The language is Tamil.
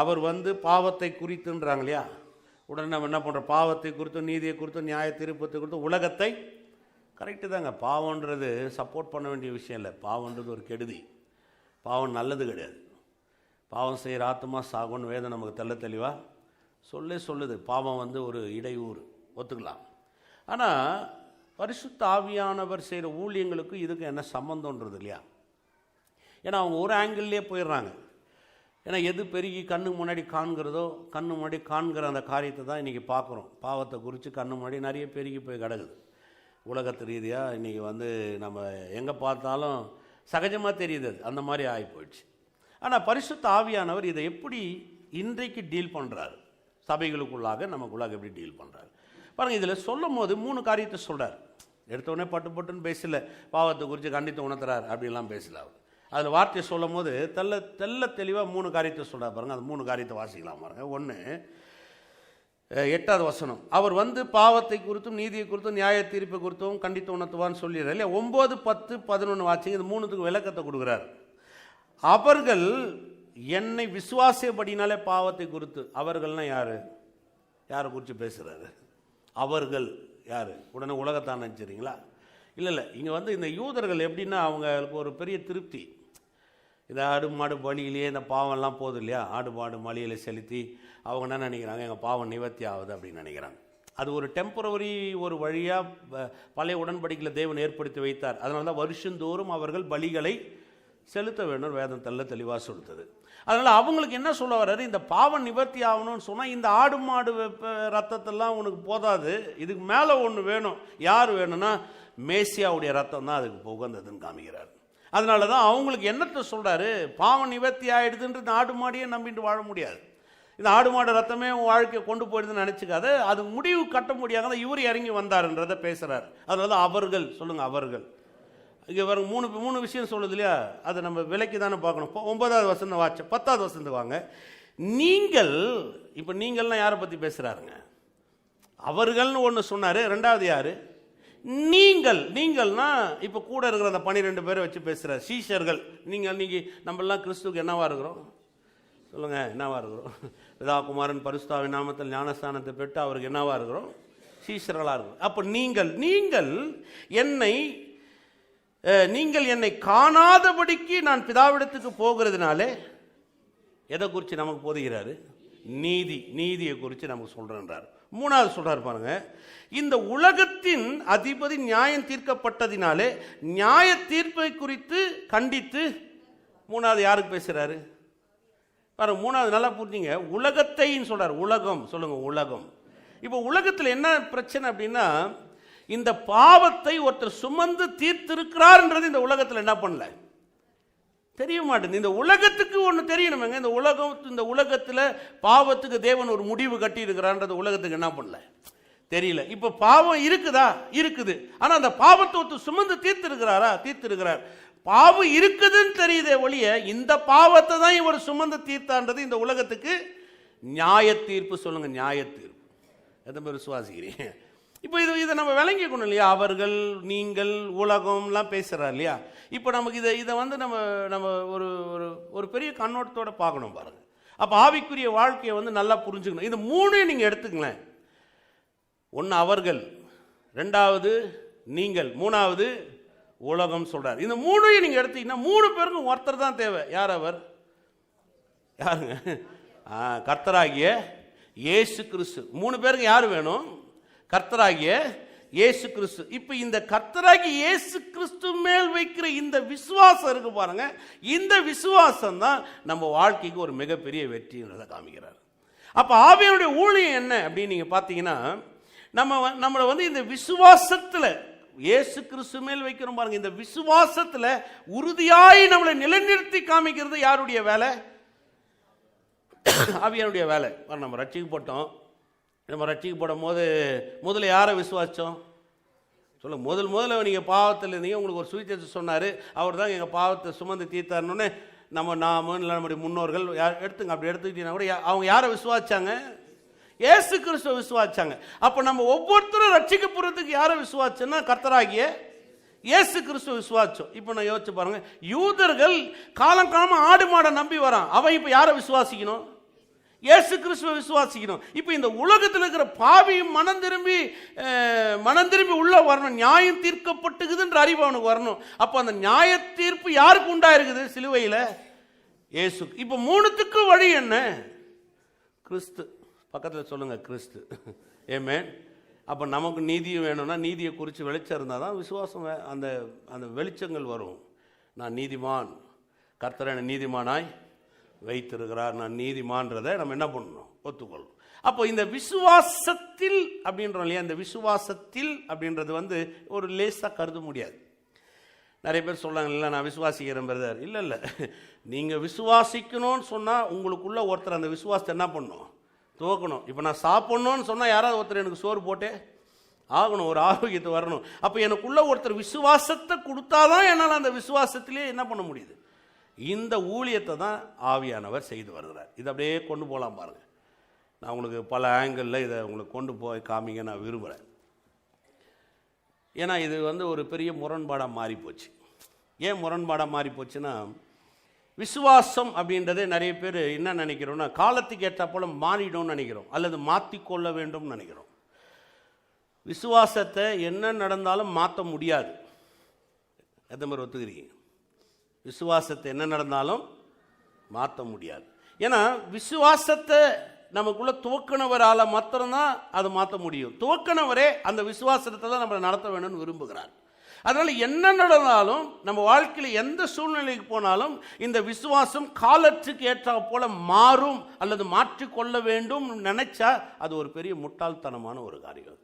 அவர் வந்து பாவத்தை குறித்துன்றாங்க இல்லையா உடனே நம்ம என்ன பண்ணுறோம் பாவத்தை குறித்தும் நீதியை குறித்தும் நியாய திருப்பத்தை குறித்தும் உலகத்தை கரெக்டு தாங்க. பாவன்றது சப்போர்ட் பண்ண வேண்டிய விஷயம் இல்லை. பாவன்றது ஒரு கெடுதி. பாவம் நல்லது கிடையாது. பாவம் செய்கிற ஆத்மா சாகுன்னு வேதம் நமக்கு தெல்ல தெளிவாக சொல்லே சொல்லுது. பாவம் வந்து ஒரு இடையூறு. ஒத்துக்கலாம். ஆனால் பரிசுத்த ஆவியானவர் செய்கிற ஊழியங்களுக்கு இதுக்கு என்ன சம்மந்தன்றது இல்லையா? ஏன்னா அவங்க ஒரு ஆங்கிள்லேயே போயிடுறாங்க. ஏன்னா எது பெருகி கண்ணு முன்னாடி காண்கிறதோ கண்ணு முன்னாடி காண்கிற அந்த காரியத்தை தான் இன்றைக்கி பார்க்குறோம். பாவத்தை குறித்து கண்ணு முன்னாடி நிறைய பெருகி போய் கிடக்குது. உலகத்து ரீதியாக இன்றைக்கி வந்து நம்ம எங்கே பார்த்தாலும் சகஜமாக தெரியுது அது. அந்த மாதிரி ஆகி போயிடுச்சு. ஆனால் பரிசுத்த ஆவியானவர் இதை எப்படி இன்றைக்கு டீல் பண்ணுறாரு சபைகளுக்குள்ளாக நமக்குள்ளாக எப்படி டீல் பண்ணுறாரு பாருங்கள் இதில் சொல்லும் போது மூணு காரியத்தை சொல்கிறார் எடுத்தோடனே பட்டு பட்டுன்னு பேசல. பாவத்தை குறித்து கண்டித்து உணர்த்துறாரு. அப்படின்லாம் பேசல அவர். அதில் வார்த்தையை சொல்லும் போது தெல்ல தெல்ல தெளிவாக மூணு காரியத்தை சொல்கிறார் பாருங்கள் அந்த மூணு காரியத்தை வாசிக்கலாம் பாருங்கள் ஒன்று எட்டாவது வசனம். அவர் வந்து பாவத்தை குறித்தும் நீதியை குறித்தும் நியாய தீர்ப்பை குறித்தும் கண்டித்து உணர்த்துவான்னு சொல்லிடுறார் இல்லையா? ஒம்பது பத்து பதினொன்று வாட்சிங்க இது மூணுத்துக்கு விளக்கத்தை கொடுக்குறாரு. அவர்கள் என்னை விசுவாசியபடினாலே பாவத்தை குறித்து அவர்கள்னா யார்? யாரை குறித்து பேசுகிறாரு அவர்கள் யார்? உடனே உலகத்தான் நினச்சிறீங்களா இல்லை இல்லை. இங்கே வந்து இந்த யூதர்கள் எப்படின்னா அவங்களுக்கு ஒரு பெரிய திருப்தி. இந்த ஆடு மாடு பலியிலேயே இந்த பாவம்லாம் போகுது இல்லையா? ஆடு மாடு மலியில் செலுத்தி அவங்க என்ன நினைக்கிறாங்க? எங்கள் பாவம் நிவர்த்தி ஆகுது அப்படின்னு நினைக்கிறாங்க. அது ஒரு டெம்பரவரி ஒரு வழியாக பழைய உடன்படிக்கையில் தேவன் ஏற்படுத்தி வைத்தார். அதனால தான் வருஷந்தோறும் அவர்கள் பலிகளை செலுத்த வேண்டும் வேதம் தள்ள தெளிவாக சொல்லுது. அதனால் அவங்களுக்கு என்ன சொல்ல வர்றாரு? இந்த பாவம் நிவர்த்தி ஆகணும்னு சொன்னால் இந்த ஆடு மாடு வெப்ப- ரத்தத்தெல்லாம் உனக்கு போதாது. இதுக்கு மேலே ஒன்று வேணும். யார் வேணும்னா மேசியாவுடைய ரத்தம் தான் அதுக்கு உகந்ததுன்னு காமிக்கிறார். அதனால தான் அவங்களுக்கு என்னத்தை சொல்கிறாரு பாவம் நிவர்த்தி ஆகிடுதுன்றது ஆடு மாடியே நம்பிட்டு வாழ முடியாது. இந்த ஆடு மாடு ரத்தமே வாழ்க்கையை கொண்டு போயிடுதுன்னு நினச்சிக்காத. அது முடிவு கட்ட முடியாத இவர் இறங்கி வந்தாருன்றதை பேசுகிறார் அதனால தான் அவர்கள் சொல்லுங்கள் அவர்கள். இங்கே வர மூணு மூணு விஷயம் சொல்லுது இல்லையா? அதை நம்ம விலைக்கு தானே பார்க்கணும். ஒன்பதாவது வசந்த வாட்ச பத்தாவது வசந்து வாங்க. நீங்கள் இப்போ நீங்கள்லாம் யாரை பற்றி பேசுகிறாருங்க அவர்கள்னு ஒன்று சொன்னார். ரெண்டாவது யார்? நீங்கள் நீங்கள்னா இப்போ கூட இருக்கிற அந்த பன்னிரெண்டு பேரை வச்சு பேசுகிற சீஷர்கள் நீங்கள் நீங்கள் நம்மளாம் கிறிஸ்துவுக்கு என்னவா இருக்கிறோம்? சொல்லுங்கள் என்னவா இருக்கிறோம்? பிதா குமாரன் பரிசுத்தாவின் நாமத்தில் ஞானஸ்தானத்தை பெற்று அவருக்கு என்னவா இருக்கிறோம்? சீஷர்களாக இருக்கிறோம். அப்போ நீங்கள் நீங்கள் என்னை நீங்கள் என்னை காணாதபடிக்கு நான் பிதாவிடத்துக்கு போகிறதுனாலே எதை குறித்து நமக்கு போதுகிறாரு? நீதி நீதியை குறித்து நமக்கு சொல்கிறேன்றார் மூணாவது சொல்கிறார் பாருங்க. இந்த உலகத்தின் அதிபதி நியாயம் தீர்க்கப்பட்டதினாலே நியாய தீர்ப்பை குறித்து கண்டித்து மூணாவது யாருக்கு பேசுகிறாரு பாருங்க மூணாவது நல்லா புரிஞ்சுங்க. உலகத்தைன்னு சொல்கிறார் உலகம். சொல்லுங்க உலகம். இப்போ உலகத்தில் என்ன பிரச்சனை அப்படின்னா இந்த பாவத்தை ஒருத்தர் சுமந்து தீர்த்திருக்கிறார்ன்றது இந்த உலகத்தில் என்ன பண்ணல? தெரிய மாட்டேங்குது இந்த உலகத்துக்கு ஒன்று தெரியணுமேங்க. இந்த உலகம் இந்த உலகத்தில் பாவத்துக்கு தேவன் ஒரு முடிவு கட்டியிருக்கிறான்றது உலகத்துக்கு என்ன பண்ணல? தெரியல. இப்போ பாவம் இருக்குதா? இருக்குது. ஆனால் அந்த பாவத்தை ஒத்து சுமந்து தீர்த்திருக்கிறாரா? தீர்த்திருக்கிறார். பாவம் இருக்குதுன்னு தெரியுதே ஒழிய இந்த பாவத்தை தான் இவர் சுமந்து தீர்த்தான்றது இந்த உலகத்துக்கு நியாய தீர்ப்பு சொல்லுங்கள் நியாய தீர்ப்பு எத்தனை பேர் விசுவாசிக்கிறீங்க? இப்போ இது இதை நம்ம விளங்கிக்கணும் இல்லையா? அவர்கள் நீங்கள் உலகம்லாம் பேசுகிறார் இல்லையா? இப்போ நமக்கு இதை இதை வந்து நம்ம நம்ம ஒரு ஒரு ஒரு பெரிய கண்ணோட்டத்தோடு பார்க்கணும் பாருங்க. அப்போ ஆவிக்குரிய வாழ்க்கையை வந்து நல்லா புரிஞ்சுக்கணும். இந்த மூணையும் நீங்கள் எடுத்துக்கங்களேன். ஒன்று அவர்கள் ரெண்டாவது நீங்கள் மூணாவது உலகம் சொல்கிறார் இந்த மூணையும் நீங்கள் எடுத்தீங்கன்னா மூணு பேருக்கும் ஒருத்தர் தான் தேவை. யார் அவர்? யாருங்க? கர்த்தராகிய இயேசு கிறிஸ்து. மூணு பேருக்கு யார் வேணும்? கர்த்தராகிய இயேசு கிறிஸ்து. இப்போ இந்த கர்த்தராகி இயேசு கிறிஸ்து மேல் வைக்கிற இந்த விசுவாசம் இருக்கு பாருங்க. இந்த விசுவாசம் தான் நம்ம வாழ்க்கைக்கு ஒரு மிகப்பெரிய வெற்றின்றதை காமிக்கிறார். அப்போ ஆவியனுடைய ஊழியம் என்ன அப்படின்னு நீங்கள் பார்த்தீங்கன்னா நம்ம வ- நம்மளை வந்து இந்த விசுவாசத்தில் இயேசு கிறிஸ்து மேல் வைக்கிறோம் பாருங்க. இந்த விசுவாசத்தில் உறுதியாய் நம்மளை நிலைநிறுத்தி காமிக்கிறது யாருடைய வேலை? ஆவியனுடைய வேலை. நம்ம ரட்சிக்கப்பட்டோம். நம்ம ரட்சிக்கப்படும் போது முதல்ல யாரை விசுவாசம் சொல்ல முதல் முதல்ல நீங்கள் பாவத்தில் இருந்தீங்க. உங்களுக்கு ஒரு சுவிச்சத்தை சொன்னார். அவர் தான் எங்கள் பாவத்தை சுமந்து தீர்த்தாருன்னு நம்ம நாம இல்லை நம்முடைய முன்னோர்கள் யார் எடுத்துங்க. அப்படி எடுத்துக்கிட்டீங்கன்னா கூட அவங்க யாரை விசுவாச்சாங்க ஏசு கிறிஸ்துவ விசுவாச்சாங்க அப்போ நம்ம ஒவ்வொருத்தரும் ரட்சிக்க போகிறதுக்கு யாரை விசுவாச்சோன்னா கர்த்தராகிய ஏசு கிறிஸ்துவ விசுவாச்சம் இப்போ நான் யோசிச்சு பாருங்கள் யூதர்கள் காலம் காலமாக ஆடு மாடை நம்பி வரான். அவன் இப்போ யாரை விசுவாசிக்கணும்? இயேசு கிறிஸ்துவை விசுவாசிக்கணும். இப்போ இந்த உலகத்தில் இருக்கிற பாவியும் மனம் திரும்பி மனம் திரும்பி உள்ளே வரணும். நியாயம் தீர்க்கப்பட்டுக்குதுன்ற அறிவு அவனுக்கு வரணும். அப்போ அந்த நியாய தீர்ப்பு யாருக்கு உண்டாயிருக்குது? சிலுவையில் இயேசு. இப்போ மூணுத்துக்கும் வழி என்ன? கிறிஸ்து. பக்கத்தில் சொல்லுங்கள் கிறிஸ்து. ஏமே அப்போ நமக்கு நீதி வேணும்னா நீதியை குறித்து வெளிச்சம் இருந்தால் தான் விசுவாசம் வே- அந்த அந்த வெளிச்சங்கள் வரும். நான் நீதிமான். கர்த்தரான நீதிமானாய். வைத்திருக்கிறார் நான் நீதிமான்றதை நம்ம என்ன பண்ணணும்? ஒத்துக்கொள்ளணும். அப்போ இந்த விசுவாசத்தில் அப்படின்றோம் இல்லையா இந்த விசுவாசத்தில் அப்படின்றது வந்து ஒரு லேசாக கருத முடியாது. நிறைய பேர் சொல்றாங்க இல்லை நான் விசுவாசிக்கிறேன் பிரதர். இல்லை இல்லை. நீங்கள் விசுவாசிக்கணும்னு சொன்னால் உங்களுக்குள்ள ஒருத்தர் அந்த விசுவாசத்தை என்ன பண்ணும்? துவக்கணும். இப்போ நான் சாப்பிட்ணுன்னு சொன்னால் யாராவது ஒருத்தர் எனக்கு சோறு போட்டே ஆகணும் ஒரு ஆரோக்கியத்தை வரணும். அப்போ எனக்குள்ள ஒருத்தர் விசுவாசத்தை கொடுத்தாதான் என்னால் அந்த விசுவாசத்திலே என்ன பண்ண முடியுது? இந்த ஊழியத்தை தான் ஆவியானவர் செய்து வருகிறார். இதை அப்படியே கொண்டு போகலாம் பாருங்கள் நான் உங்களுக்கு பல ஆங்கிளில் இதை உங்களுக்கு கொண்டு போய் காமிங்க நான் விரும்புகிறேன் ஏன்னா இது வந்து ஒரு பெரிய முரண்பாடாக மாறிப்போச்சு. ஏன் முரண்பாடாக மாறிப்போச்சுன்னா விசுவாசம் அப்படின்றதே நிறைய பேர் என்ன நினைக்கிறோம்னா காலத்துக்கு ஏற்ற போல மாறிடும்னு நினைக்கிறோம். அல்லது மாற்றிக்கொள்ள வேண்டும்னு நினைக்கிறோம். விசுவாசத்தை என்ன நடந்தாலும் மாற்ற முடியாது. எந்த மாதிரி ஒத்துக்கிறீங்க? விசுவாசத்தை என்ன நடந்தாலும் மாற்ற முடியாது. ஏன்னா விசுவாசத்தை நமக்குள்ள துவக்கினவரால் மாத்திரம்தான் அதை மாற்ற முடியும். துவக்கினவரே அந்த விசுவாசத்தை தான் நம்மளை நடத்த வேணும்னு விரும்புகிறார். அதனால் என்ன நடந்தாலும் நம்ம வாழ்க்கையில் எந்த சூழ்நிலைக்கு போனாலும் இந்த விசுவாசம் காலத்துக்கு ஏற்றா போல மாறும் அல்லது மாற்றிக்கொள்ள வேண்டும் நினைச்சா அது ஒரு பெரிய முட்டாள்தனமான ஒரு காரியம்.